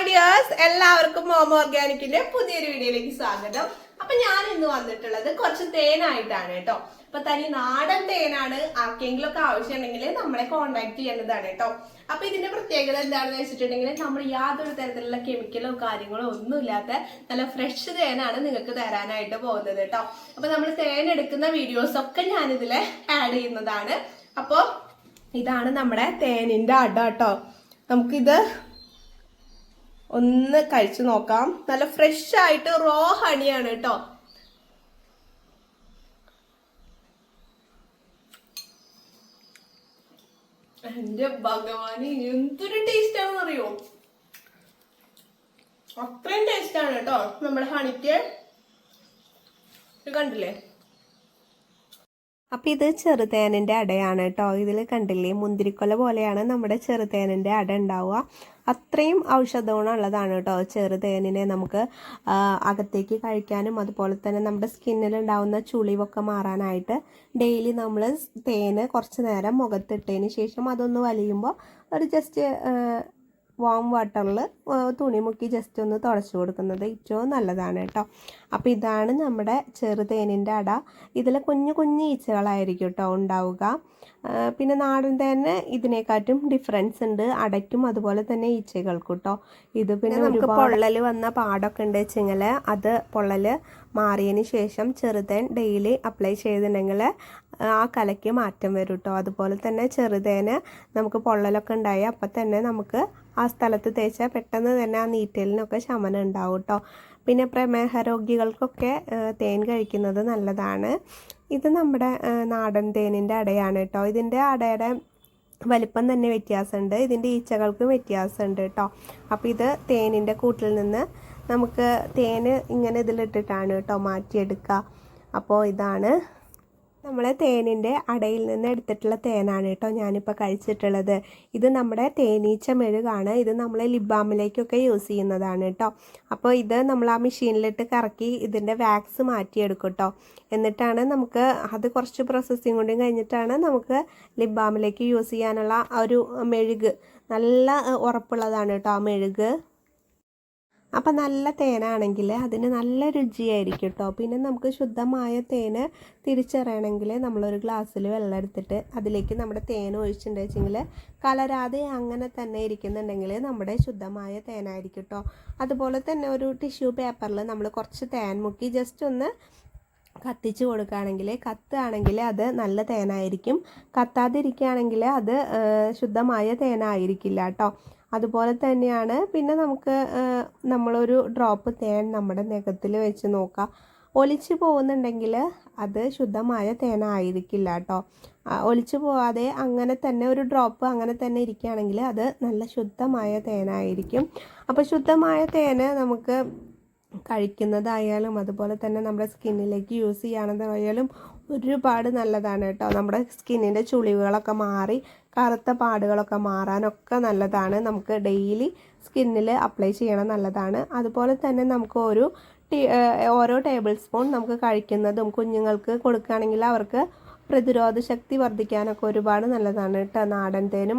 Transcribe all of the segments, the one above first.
Hi dears എല്ലാവർക്കും മോമോ ഓർഗാനിക്കിന്റെ പുതിയൊരു വീഡിയോയിലേക്ക് സ്വാഗതം. അപ്പൊ ഞാൻ ഇന്ന് വന്നിട്ടുള്ളത് കുറച്ച് തേനായിട്ടാണ് കേട്ടോ. അപ്പൊ തനി നാടൻ തേനാണ് ആർക്കെങ്കിലും ഒക്കെ ആവശ്യമുണ്ടെങ്കിൽ നമ്മളെ കോണ്ടാക്ട് ചെയ്യേണ്ടതാണ് കേട്ടോ. അപ്പൊ ഇതിന്റെ പ്രത്യേകത എന്താണെന്ന് വെച്ചിട്ടുണ്ടെങ്കിൽ നമ്മൾ യാതൊരു തരത്തിലുള്ള കെമിക്കലോ കാര്യങ്ങളോ ഒന്നും ഒന്നുമില്ലാത്ത നല്ല ഫ്രഷ് തേനാണ് നിങ്ങൾക്ക് തരാനായിട്ട് പോകുന്നത് കേട്ടോ. അപ്പൊ നമ്മൾ തേൻ എടുക്കുന്ന വീഡിയോസ് ഒക്കെ ഞാൻ ഞാനിതിൽ ആഡ് ചെയ്യുന്നതാണ്. അപ്പോൾ ഇതാണ് നമ്മുടെ തേനിന്റെ അട കേട്ടോ. നമുക്കിത് ഒന്ന് കഴിച്ചു നോക്കാം. നല്ല ഫ്രഷ് ആയിട്ട് റോ ഹണിയാണ് കേട്ടോ എന്റെ ഭഗവാന് എന്തൊരു ടേസ്റ്റ് ആണെന്ന് അറിയോ അത്രയും ടേസ്റ്റ് ആണ് കേട്ടോ നമ്മുടെ ഹണിക്ക് കണ്ടില്ലേ? അപ്പം ഇത് ചെറുതേനിന്റെ അടയാണ് കേട്ടോ. ഇതിൽ കണ്ടില്ലേ? മുന്തിരിക്കൊല പോലെയാണ് നമ്മുടെ ചെറുതേനിന്റെ അട ഉണ്ടാവുക. അത്രയും ഔഷധഗുണമുള്ളതാണ് കേട്ടോ ചെറുതേനിനെ നമുക്ക് അകത്തേക്ക് കഴിക്കാനും അതുപോലെ തന്നെ നമ്മുടെ സ്കിന്നിൽ ഉണ്ടാവുന്ന ചുളിവൊക്കെ മാറാനായിട്ട് ഡെയിലി നമ്മൾ തേന് കുറച്ച് നേരം മുഖത്തിട്ടതിന് ശേഷം അതൊന്ന് വലിയുമ്പോൾ ഒരു ജസ്റ്റ് വാം വാട്ടറിൽ തുണി മുക്കി ജസ്റ്റ് ഒന്ന് തുടച്ചു കൊടുക്കുന്നത് ഏറ്റവും നല്ലതാണ് കേട്ടോ. അപ്പോൾ ഇതാണ് നമ്മുടെ ചെറുതേനിന്റെ അട. ഇതിൽ കുഞ്ഞു കുഞ്ഞു ഈച്ചകളായിരിക്കും കേട്ടോ ഉണ്ടാവുക. പിന്നെ നാടൻ തേന് ഇതിനെക്കാട്ടും ഡിഫറൻസ് ഉണ്ട്. അടയ്ക്കും അതുപോലെ തന്നെ ഈച്ചകൾക്കും കേട്ടോ. ഇത് പിന്നെ നമുക്ക് പൊള്ളൽ വന്ന പാടൊക്കെ ഉണ്ട് വെച്ചെങ്കിൽ അത് പൊള്ളൽ മാറിയതിന് ശേഷം ചെറുതേൻ ഡെയിലി അപ്ലൈ ചെയ്തിട്ടുണ്ടെങ്കിൽ ആ കലയ്ക്ക് മാറ്റം വരും കേട്ടോ അതുപോലെ തന്നെ ചെറുതേന് നമുക്ക് പൊള്ളലൊക്കെ ഉണ്ടായി അപ്പം തന്നെ നമുക്ക് ആ സ്ഥലത്ത് തേച്ചാൽ പെട്ടെന്ന് തന്നെ ആ നീറ്റലിനൊക്കെ ശമനം ഉണ്ടാവും കേട്ടോ പിന്നെ പ്രമേഹ രോഗികൾക്കൊക്കെ തേൻ കഴിക്കുന്നത് നല്ലതാണ്. ഇത് നമ്മുടെ നാടൻ തേനിന്റെ അടയാണ് കേട്ടോ ഇതിന്റെ അടയുടെ വലിപ്പം തന്നെ വ്യത്യാസമുണ്ട്. ഇതിന്റെ ഈച്ചകൾക്കും വ്യത്യാസമുണ്ട് കേട്ടോ അപ്പോൾ ഇത് തേനിന്റെ കൂട്ടിൽ നിന്ന് നമുക്ക് തേന് ഇങ്ങനെ ഇതിലിട്ടിട്ടാണ് കേട്ടോ മാറ്റിയെടുക്കുക അപ്പോൾ ഇതാണ് നമ്മൾ തേനിന്റെ അടയിൽ നിന്ന് എടുത്തിട്ടുള്ള തേനാണ് കേട്ടോ ഞാനിപ്പോൾ കഴിച്ചിട്ടുള്ളത്. ഇത് നമ്മുടെ തേനീച്ച മെഴുകാണ്. ഇത് നമ്മൾ ലിബാമിലേക്കൊക്കെ യൂസ് ചെയ്യുന്നതാണ് കേട്ടോ. അപ്പോൾ ഇത് നമ്മൾ ആ മെഷീനിലിട്ട് കറക്കി ഇതിന്റെ വാക്സ് മാറ്റിയെടുക്കും കേട്ടോ. എന്നിട്ടാണ് നമുക്ക് അത് കുറച്ച് പ്രോസസ്സിങ് കൊണ്ടും കഴിഞ്ഞിട്ടാണ് നമുക്ക് ലിബാമിലേക്ക് യൂസ് ചെയ്യാനുള്ള ഒരു മെഴുക്. നല്ല ഉറപ്പുള്ളതാണ് കേട്ടോ ആ മെഴുക്. അപ്പം നല്ല തേനാണെങ്കിൽ അതിന് നല്ല രുചിയായിരിക്കും കേട്ടോ പിന്നെ നമുക്ക് ശുദ്ധമായ തേന് തിരിച്ചറിയണമെങ്കിൽ നമ്മളൊരു ഗ്ലാസ്സിൽ വെള്ളം എടുത്തിട്ട് അതിലേക്ക് നമ്മുടെ തേൻ ഒഴിച്ചിട്ടുണ്ടെങ്കിൽ കലരാതെ അങ്ങനെ തന്നെ ഇരിക്കുന്നുണ്ടെങ്കിൽ നമ്മുടെ ശുദ്ധമായ തേനായിരിക്കും കേട്ടോ അതുപോലെ തന്നെ ഒരു ടിഷ്യൂ പേപ്പറിൽ നമ്മൾ കുറച്ച് തേൻ മുക്കി ജസ്റ്റ് ഒന്ന് കത്തിച്ച് കൊടുക്കുകയാണെങ്കിൽ കത്തുകയാണെങ്കിൽ അത് നല്ല തേനായിരിക്കും. കത്താതിരിക്കുകയാണെങ്കിൽ അത് ശുദ്ധമായ തേനായിരിക്കില്ല കേട്ടോ അതുപോലെ തന്നെയാണ് പിന്നെ നമുക്ക് നമ്മളൊരു ഡ്രോപ്പ് തേൻ നമ്മുടെ നഖത്തിൽ വെച്ച് നോക്കാം. ഒലിച്ചു പോകുന്നുണ്ടെങ്കിൽ അത് ശുദ്ധമായ തേനായിരിക്കില്ല കേട്ടോ. ഒലിച്ചു പോവാതെ അങ്ങനെ തന്നെ ഒരു ഡ്രോപ്പ് അങ്ങനെ തന്നെ ഇരിക്കുകയാണെങ്കിൽ അത് നല്ല ശുദ്ധമായ തേനായിരിക്കും അപ്പോൾ ശുദ്ധമായ തേന് നമുക്ക് കഴിക്കുന്നതായാലും അതുപോലെ തന്നെ നമ്മുടെ സ്കിന്നിലേക്ക് യൂസ് ചെയ്യണതായാലും ഒരുപാട് നല്ലതാണ് കേട്ടോ. നമ്മുടെ സ്കിന്നിന്റെ ചുളിവുകളൊക്കെ മാറി കറുത്ത പാടുകളൊക്കെ മാറാനൊക്കെ നല്ലതാണ്. നമുക്ക് ഡെയിലി സ്കിന്നിൽ അപ്ലൈ ചെയ്യണം നല്ലതാണ്. അതുപോലെ തന്നെ നമുക്ക് ഒരു ഓരോ ടേബിൾ സ്പൂൺ നമുക്ക് കഴിക്കുന്നതും കുഞ്ഞുങ്ങൾക്ക് കൊടുക്കുകയാണെങ്കിൽ അവർക്ക് പ്രതിരോധ ശക്തി വർദ്ധിക്കാനൊക്കെ ഒരുപാട് നല്ലതാണ് കേട്ടോ. നാടൻ തേനും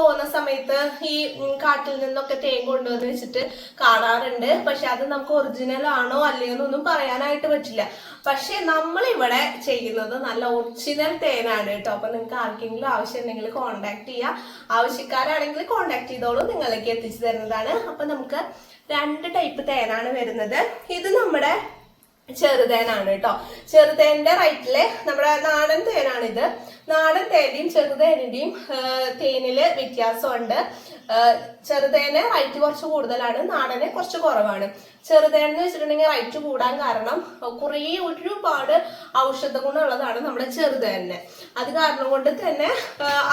പോകുന്ന സമയത്ത് ഈ കാട്ടിൽ നിന്നൊക്കെ തേൻ കൊണ്ടുവന്ന് വെച്ചിട്ട് കാണാറുണ്ട്. പക്ഷെ അത് നമുക്ക് ഒറിജിനൽ ആണോ അല്ലയോ എന്നൊന്നും പറയാനായിട്ട് പറ്റില്ല. പക്ഷെ നമ്മൾ ഇവിടെ ചെയ്യുന്നത് നല്ല ഒറിജിനൽ തേനാണ് കേട്ടോ. അപ്പൊ നിങ്ങൾക്ക് ആർക്കെങ്കിലും ആവശ്യം ഉണ്ടെങ്കിൽ കോണ്ടാക്ട് ചെയ്യുക ആവശ്യക്കാരാണെങ്കിൽ കോണ്ടാക്ട് ചെയ്തോളൂ. നിങ്ങളിലേക്ക് എത്തിച്ചു തരുന്നതാണ്. അപ്പൊ നമുക്ക് രണ്ട് ടൈപ്പ് തേനാണ് വരുന്നത്. ഇത് നമ്മുടെ ചെറുതേനാണ് കേട്ടോ ചെറുതേന്റെ റൈറ്റിൽ നമ്മുടെ നാടൻ തേനാണിത്. നാടൻ തേന്റെയും ചെറുതേനിന്റെയും തേനിൽ വ്യത്യാസമുണ്ട്. ചെറുതേന് റൈറ്റ് കുറച്ച് കൂടുതലാണ് നാടന് കുറച്ച് കുറവാണ്. ചെറുതേൻ എന്ന് വെച്ചിട്ടുണ്ടെങ്കിൽ റൈറ്റ് കൂടാൻ കാരണം കുറേ ഒരുപാട് ഔഷധ ഗുണമുള്ളതാണ് നമ്മുടെ ചെറുതേനെ അത് കാരണം കൊണ്ട് തന്നെ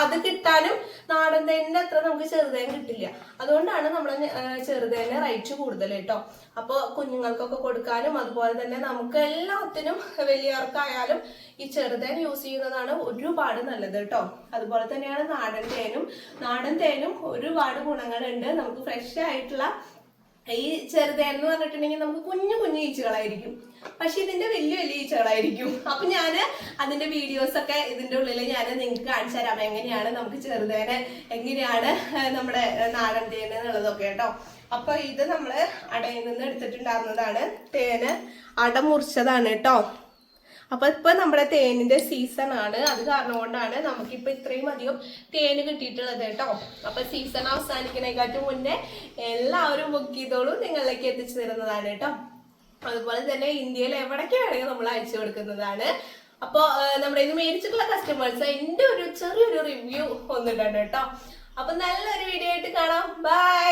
അത് കിട്ടാനും നാടൻ തേനിന്റെ അത്ര നമുക്ക് ചെറുതേൻ കിട്ടില്ല. അതുകൊണ്ടാണ് നമ്മൾ ചെറുതേന് റൈറ്റ് കൂടുതൽ കേട്ടോ അപ്പോൾ കുഞ്ഞുങ്ങൾക്കൊക്കെ കൊടുക്കാനും അതുപോലെ തന്നെ നമുക്ക് എല്ലാത്തിനും വലിയവർക്കായാലും ഈ ചെറുതേൻ യൂസ് ചെയ്യുന്നതാണ് ഒരുപാട് നല്ലത് കേട്ടോ അതുപോലെ തന്നെയാണ് നാടൻ തേനും. നാടൻ തേനും ഒരുപാട് ഗുണങ്ങളുണ്ട്. നമുക്ക് ഫ്രഷ് ആയിട്ടുള്ള ഈ ചെറുതേൻ എന്ന് പറഞ്ഞിട്ടുണ്ടെങ്കിൽ നമുക്ക് കുഞ്ഞു കുഞ്ഞു ഈച്ചകളായിരിക്കും. പക്ഷെ ഇതിന്റെ വലിയ വലിയ ഈച്ചകളായിരിക്കും. അപ്പൊ ഞാൻ അതിന്റെ വീഡിയോസ് ഒക്കെ ഇതിന്റെ ഉള്ളിൽ ഞാൻ നിങ്ങൾക്ക് കാണിച്ചു തരാം. എങ്ങനെയാണ് നമുക്ക് ചെറുതേനെ എങ്ങനെയാണ് നമ്മുടെ നാടൻ തേൻ എന്നുള്ളതൊക്കെ കേട്ടോ അപ്പൊ ഇത് നമ്മൾ അടയിൽ നിന്ന് എടുത്തിട്ടുണ്ടായിരുന്നതാണ്. തേന് അട മുറിച്ചതാണ് കേട്ടോ. അപ്പൊ ഇപ്പൊ നമ്മുടെ തേനിന്റെ സീസൺ ആണ്. അത് കാരണം കൊണ്ടാണ് നമുക്കിപ്പോ ഇത്രയും അധികം തേന് കിട്ടിയിട്ടുള്ളത് കേട്ടോ. അപ്പൊ സീസൺ അവസാനിക്കണേക്കാട്ടും മുന്നേ എല്ലാവരും ബുക്ക് ചെയ്തോളും. നിങ്ങളിലേക്ക് എത്തിച്ചു തരുന്നതാണ് കേട്ടോ. അതുപോലെ തന്നെ ഇന്ത്യയിൽ എവിടേക്ക് നമ്മൾ അയച്ചു കൊടുക്കുന്നതാണ്. അപ്പോൾ നമ്മുടെ ഇത് മേടിച്ചിട്ടുള്ള കസ്റ്റമേഴ്സ് എന്റെ ഒരു ചെറിയൊരു റിവ്യൂ ഒന്നിട്ടുണ്ട് കേട്ടോ. അപ്പൊ നല്ലൊരു വീഡിയോ ആയിട്ട് കാണാം. ബൈ